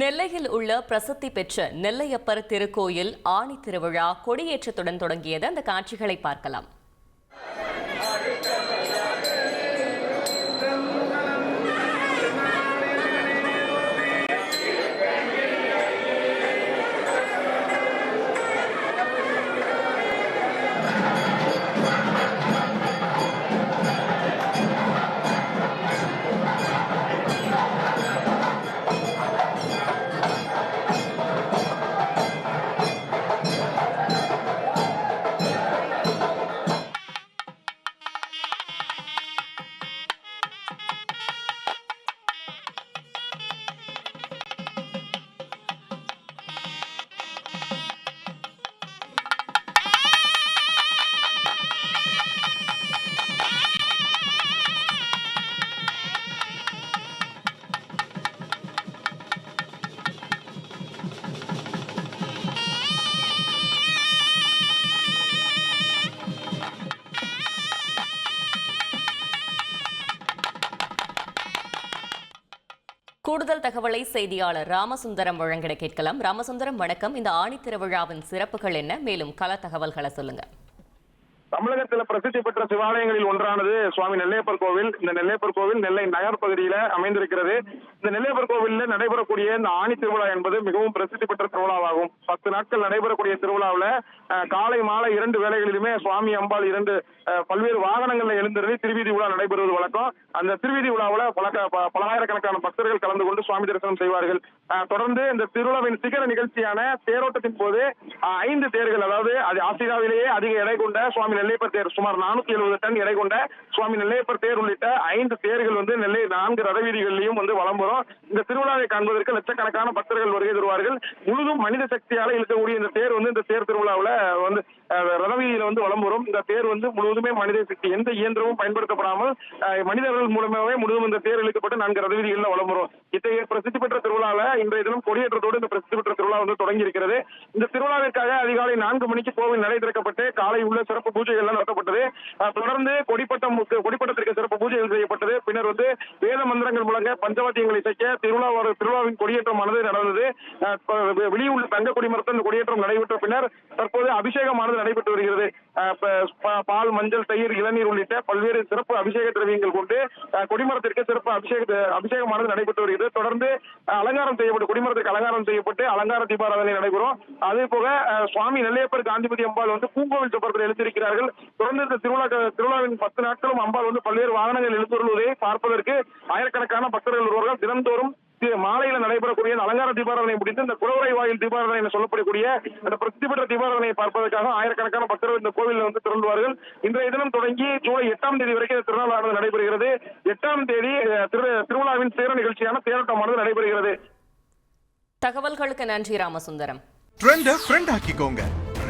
நெல்லையில் உள்ள பிரசித்தி பெற்ற நெல்லையப்பர் திருக்கோயில் ஆணி திருவிழா கொடியேற்றத்துடன் தொடங்கியது. அந்த காட்சிகளை பார்க்கலாம். கூடுதல் தகவலை செய்தியாளர் ராமசுந்தரம் வழங்கிட கேட்கலாம். ராமசுந்தரம் வணக்கம். இந்த ஆணித்திருவிழாவின் சிறப்புகள் என்ன? மேலும் கள தகவல்களை சொல்லுங்க. தமிழகத்தில் பிரசித்தி பெற்ற சிவாலயங்களில் ஒன்றானது சுவாமி நெல்லையப்பர் கோவில். இந்த நெல்லையப்பர் கோவில் நெல்லை நகர் பகுதியில அமைந்திருக்கிறது. இந்த நெல்லையப்பர் கோவிலில் நடைபெறக்கூடிய இந்த ஆணி திருவிழா என்பது மிகவும் பிரசித்தி பெற்ற திருவிழாவாகும். பத்து நாட்கள் நடைபெறக்கூடிய திருவிழாவில் காலை மாலை இரண்டு வேளைகளிலுமே சுவாமி அம்பாள் இரண்டு பல்வேறு வாகனங்களில் எழுந்திருந்து திருவீதி விழா நடைபெறுவது வழக்கம். அந்த திருவீதி விழாவில் பல ப- பலாயிரக்கணக்கான பக்தர்கள் கலந்து கொண்டு சுவாமி தரிசனம் செய்வார்கள். தொடர்ந்து இந்த திருவிழாவின் சிகர நிகழ்ச்சியான தேரோட்டத்தின் போது ஐந்து தேர்கள் அதாவது அது ஆசிரியாவிலேயே அதிக எடை கொண்ட சுவாமி நெல்லையப்பர் தேர் சுமார் நானூத்தி எழுபது டன் எடை கொண்ட சுவாமி நெல்லையப்பர் தேர் உள்ளிட்ட ஐந்து தேர்கள் வந்து நெல்லை நான்கு ரதவீதிகளிலும் வந்து வலம் வரும். இந்த திருவிழாவை காண்பதற்கு லட்சக்கணக்கான பக்தர்கள் வருகை தருவார்கள். முழுதும் மனித சக்தியால இழுக்கக்கூடிய இந்த தேர் வந்து இந்த தேர் திருவிழாவுல வந்து ரதவீதியில வந்து வலம் வரும். இந்த தேர் வந்து முழுவதுமே மனித சக்தி. எந்த இயந்திரமும் பயன்படுத்தப்படாமல் மனிதர்கள் மூலமாகவே முழுவதும் இந்த தேர் இழுக்கப்பட்டு நான்கு ரதவீதிகளில் வளம் வலம் வரும். இத்தகைய பிரசித்தி பெற்ற திருவிழால இன்றைய தினம் கொடியேற்றத்தோடு இந்த பிரசித்தி பெற்ற திருவிழா வந்து தொடங்கி இருக்கிறது இந்த திருவிழாவிற்காக அதிகாலை நான்கு மணிக்கு கோவில் நடை திறக்கப்பட்டு காலை உள்ள சிறப்பு பூஜை எல்லாம் நடத்தப்பட்டது. தொடர்ந்து கொடிப்பட்டம் கொடிப்பட்டத்திற்கு சிறப்பு பூஜைகள் செய்யப்பட்டது. பின்னர் வந்து வேத மந்திரங்கள் முழங்க பஞ்சவாத்தியங்களை இசைக்க திருவிழா திருவிழாவின் கொடியேற்றமானது நடந்தது. அஹ், ப- வெளியுள்ள தங்க கொடிமரத்தில் இந்த கொடியேற்றம் நடைபெற்ற பின்னர் தற்போது அபிஷேகமானது நடைபெற்று வருகிறது. பால் மஞ்சள் தயிர் இளநீர் உள்ளிட்ட பல்வேறு சிறப்பு அபிஷேக திரவியங்கள் கொண்டு கொடிமரத்திற்கு சிறப்பு அபிஷேக அபிஷேகமானது நடைபெற்று வருகிறது. தொடர்ந்து அலங்காரம் செய்யப்பட்டு கொடிமரத்துக்கு அலங்காரம் செய்யப்பட்டு அலங்கார தீபாராதனை நடைபெறும். அதே போக சுவாமி நெல்லையப்பர் காந்திபதி அம்பாள் வந்து பூங்கோவில் சொப்பரத்தில் எழுந்திருக்கிறார்கள். தொடர்ந்து இந்த திருவிழா திருவிழாவின் பத்து நாட்களும் அம்பாள் வந்து பல்வேறு வாகனங்கள் எழுந்துள்ளதை பார்ப்பதற்கு ஆயிரக்கணக்கான பக்தர்கள் வருவார்கள். தினந்தோறும் மாலையில நடைபெறக்கூடிய அலங்கார தீபாராதனை முடித்து இந்த குடவரை வாயில் தீபாராதனை என சொல்லப்படக்கூடிய அந்த பிரசித்தி பெற்ற தீபாராதனையை பார்ப்பதற்காக ஆயிரக்கணக்கான பக்தர்கள் இந்த கோவிலில் வந்து திரண்டுவார்கள். இன்றைய தினம் தொடங்கி ஜூலை எட்டாம் தேதி வரைக்கும் இந்த திருநாளானது நடைபெறுகிறது. எட்டாம் தேதி திருவிழாவின் சேர நிகழ்ச்சியான தேரோட்டமானது நடைபெறுகிறது. தகவல்களுக்கு நன்றி ராமசுந்தரம். ட்ரெண்ட ஃப்ரெண்ட் ஆக்கிக்கோங்க.